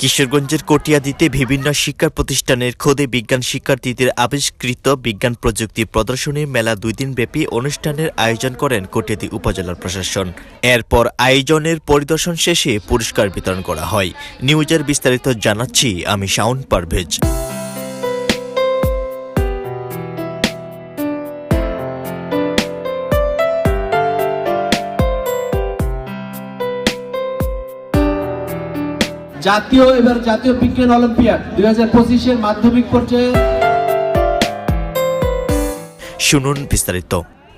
কিশোরগঞ্জের কটিয়াদিতে বিভিন্ন শিক্ষা প্রতিষ্ঠানের খোদে বিজ্ঞান শিক্ষার্থীদের আবিষ্কৃত বিজ্ঞান প্রযুক্তি প্রদর্শনী মেলা দুই দিন ব্যাপী অনুষ্ঠানের আয়োজন করেন কটিয়াদি উপজেলার প্রশাসন। এরপর আয়োজনের পরিদর্শন শেষে পুরস্কার বিতরণ করা হয়। নিউজের বিস্তারিত জানাচ্ছি আমি শাউন পারভেজ। জাতীয় এবার জাতীয় বিজ্ঞান অলিম্পিয়াড দুই হাজার পঁচিশের মাধ্যমিক পর্যায়ে। শুনুন বিস্তারিত।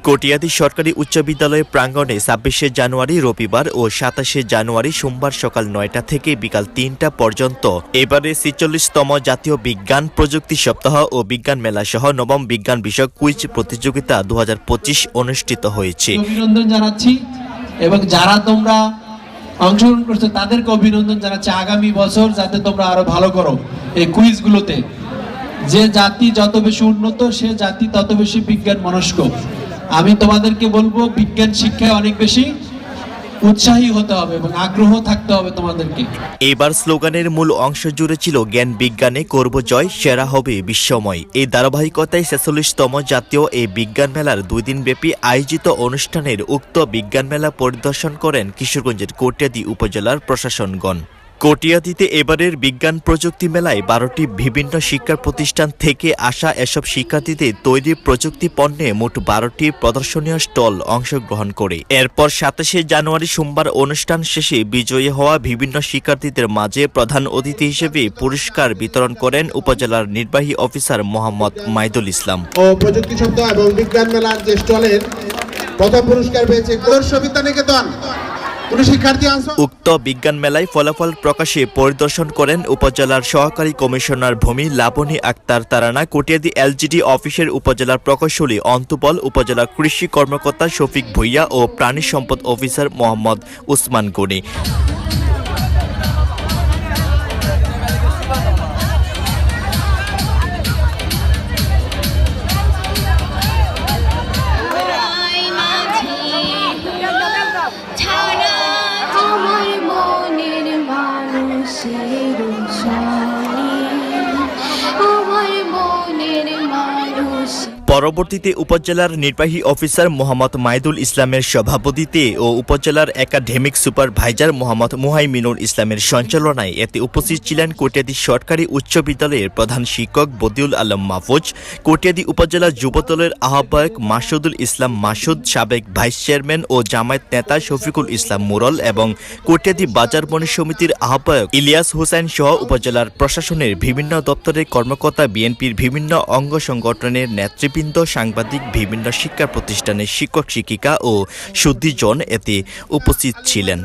কটিয়াদি সরকারি উচ্চ বিদ্যালয়ের প্রাঙ্গণে ছাব্বিশে জানুয়ারি রবিবার ও সাতাশে জানুয়ারি সোমবার সকাল নয়টা থেকে বিকাল তিনটা পর্যন্ত। এবারে ছিচল্লিশতম জাতীয় বিজ্ঞান প্রযুক্তি সপ্তাহ ও বিজ্ঞান মেলা সহ নবম বিজ্ঞান বিষয়ক কুইজ প্রতিযোগিতা দু হাজার পঁচিশ অনুষ্ঠিত হয়েছে। অভিনন্দন জানাচ্ছি এবং যারা তোমরা অংশগ্রহণ করছ, তাদেরকে অভিনন্দন জানাচ্ছি। আগামী বছর যাতে তোমরা আরও ভালো করো এই কুইজগুলোতে। যে জাতি যত বেশি উন্নত, সে জাতি তত বেশি বিজ্ঞান মনস্ক আমি তোমাদেরকে বলব, বিজ্ঞান শিক্ষায় অনেক বেশি উৎসাহী হতে হবে এবং আগ্রহ থাকতে হবে তোমাদেরকে। এবার স্লোগানের মূল অংশ জুড়ে ছিল জ্ঞান বিজ্ঞানে করব জয়, সেরা হবে বিশ্বময়। এই ধারাবাহিকতায় ছেচল্লিশতম জাতীয় এই বিজ্ঞান মেলার দুই দিনব্যাপী আয়োজিত অনুষ্ঠানের উক্ত বিজ্ঞান মেলা পরিদর্শন করেন কিশোরগঞ্জের কোটিয়াদি উপজেলার প্রশাসনগণ। কোটিয়াদিতে এবারের বিজ্ঞান প্রযুক্তি মেলায় বারোটি বিভিন্ন শিক্ষা প্রতিষ্ঠান থেকে আসা এসব শিক্ষার্থীদের তৈরি প্রযুক্তি পণ্যে মোট বারোটি প্রদর্শনীয় স্টল অংশগ্রহণ করে। এরপর সাতাশে জানুয়ারি সোমবার অনুষ্ঠান শেষে বিজয়ী হওয়া বিভিন্ন শিক্ষার্থীদের মাঝে প্রধান অতিথি হিসেবে পুরস্কার বিতরণ করেন উপজেলার নির্বাহী অফিসার মোহাম্মদ মাইদুল ইসলাম। ও প্রযুক্তি শব্দ এবং বিজ্ঞান মেলার যে স্টলের প্রথম পুরস্কার পেয়েছে উক্ত বিজ্ঞান মেলায় ফলাফল প্রকাশে পরিদর্শন করেন উপজেলার সহকারী কমিশনার ভূমি লাবণী আক্তার তারানা, কটিয়াদি এলজিডি অফিসের উপজেলার প্রকৌশলী অন্তপল উপজেলার কৃষি কর্মকর্তা শফিক ভুইয়া ও প্রাণী সম্পদ অফিসার মোহাম্মদ উসমান গনি। মানুষের পরবর্তীতে উপজেলার নির্বাহী অফিসার মোহাম্মদ মাইদুল ইসলামের সভাপতিতে ও উপজেলার একাডেমিক সুপারভাইজার মোহাম্মদ মুহাইমিনুল ইসলামের সঞ্চালনায় এতে উপস্থিত ছিলেন কটিয়াদি সরকারি উচ্চ বিদ্যালয়ের প্রধান শিক্ষক বদিউল আলম মাহফুজ, কটিয়াদি উপজেলা যুবদলের আহ্বায়ক মাসুদুল ইসলাম মাসুদ, সাবেক ভাইস চেয়ারম্যান ও জামায়াত নেতা শফিকুল ইসলাম মুরল এবং কটিয়াদি বাজার বণিক সমিতির আহ্বায়ক ইলিয়াস হোসেন সহ উপজেলার প্রশাসনের বিভিন্ন দপ্তরের কর্মকর্তা, বিএনপির বিভিন্ন অঙ্গ সংগঠনের নেতৃবৃন্দ সাংবাদিক বিভিন্ন শিক্ষা প্রতিষ্ঠানের শিক্ষক শিক্ষিকা ও শুদ্ধিজন এতে উপস্থিত ছিলেন।